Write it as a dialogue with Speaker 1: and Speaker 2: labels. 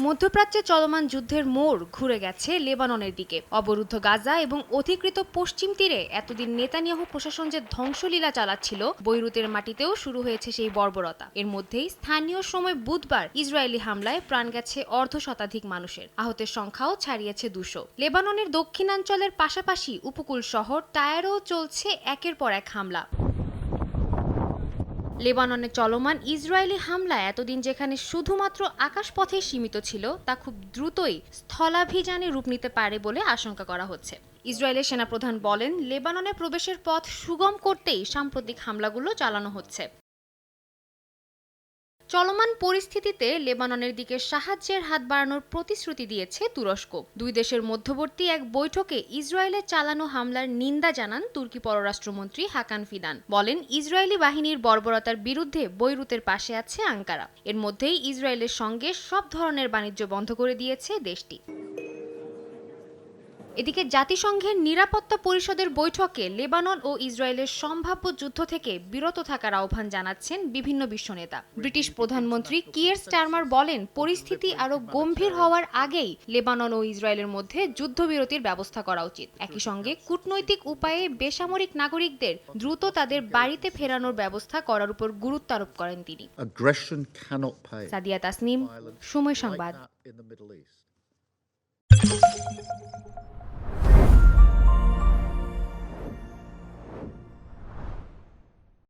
Speaker 1: মধ্যপ্রাচ্যে চলমান যুদ্ধের মোড় ঘুরে গেছে লেবাননের দিকে। অবরুদ্ধ গাজা এবং অধিকৃত পশ্চিম তীরে এতদিন নেতানিয়াহু প্রশাসন যে ধ্বংসলীলা চালাচ্ছিল, বৈরুতের মাটিতেও শুরু হয়েছে সেই বর্বরতা। এর মধ্যেই স্থানীয় সময় বুধবার ইসরায়েলি হামলায় প্রাণ গেছে অর্ধ শতাধিক মানুষের। আহতের সংখ্যাও ছাড়িয়েছে দুশো। লেবাননের দক্ষিণাঞ্চলের পাশাপাশি উপকূল শহর টায়ারেও চলছে একের পর এক হামলা। লেবাননে চলমান ইসরায়েলি হামলা এতদিন যেখানে শুধুমাত্র আকাশপথে সীমিত ছিল, তা খুব দ্রুতই স্থলাভিযানে রূপ নিতে পারে বলে আশঙ্কা করা হচ্ছে। ইসরায়েলের সেনাপ্রধান বলেন, লেবাননে প্রবেশের পথ সুগম করতেই সাম্প্রতিক হামলাগুলো চালানো হচ্ছে। চলমান পরিস্থিতিতে লেবাননের দিকে সাহায্যের হাত বাড়ানোর প্রতিশ্রুতি দিয়েছে তুরস্ক। দুই দেশের মধ্যবর্তী এক বৈঠকে ইসরায়েলের চালানো হামলার নিন্দা জানান তুর্কি পররাষ্ট্রমন্ত্রী হাকান ফিদান। বলেন, ইসরায়েলি বাহিনীর বর্বরতার বিরুদ্ধে বৈরুতের পাশে আছে আঙ্কারা। এর মধ্যেই ইসরায়েলের সঙ্গে সব ধরনের বাণিজ্য বন্ধ করে দিয়েছে দেশটি। এদিকে জাতিসংঘের নিরাপত্তা পরিষদের বৈঠকে লেবানন ও ইসরায়েলের সম্ভাব্য যুদ্ধ থেকে বিরত থাকার আহ্বান জানাচ্ছেন বিভিন্ন বিশ্বনেতা। ব্রিটিশ প্রধানমন্ত্রী কিয়ের স্টারমার বলেন পরিস্থিতি আরও গম্ভীর হওয়ার আগেই লেবানন ও ইসরায়েলের মধ্যে যুদ্ধবিরতির ব্যবস্থা করা উচিত। একই সঙ্গে কূটনৈতিক উপায়ে বেসামরিক নাগরিকদের দ্রুত তাদের বাড়িতে ফেরানোর ব্যবস্থা করার উপর গুরুত্ব আরোপ করেন তিনি. সাদিয়া তাসনিম সময় সংবাদ।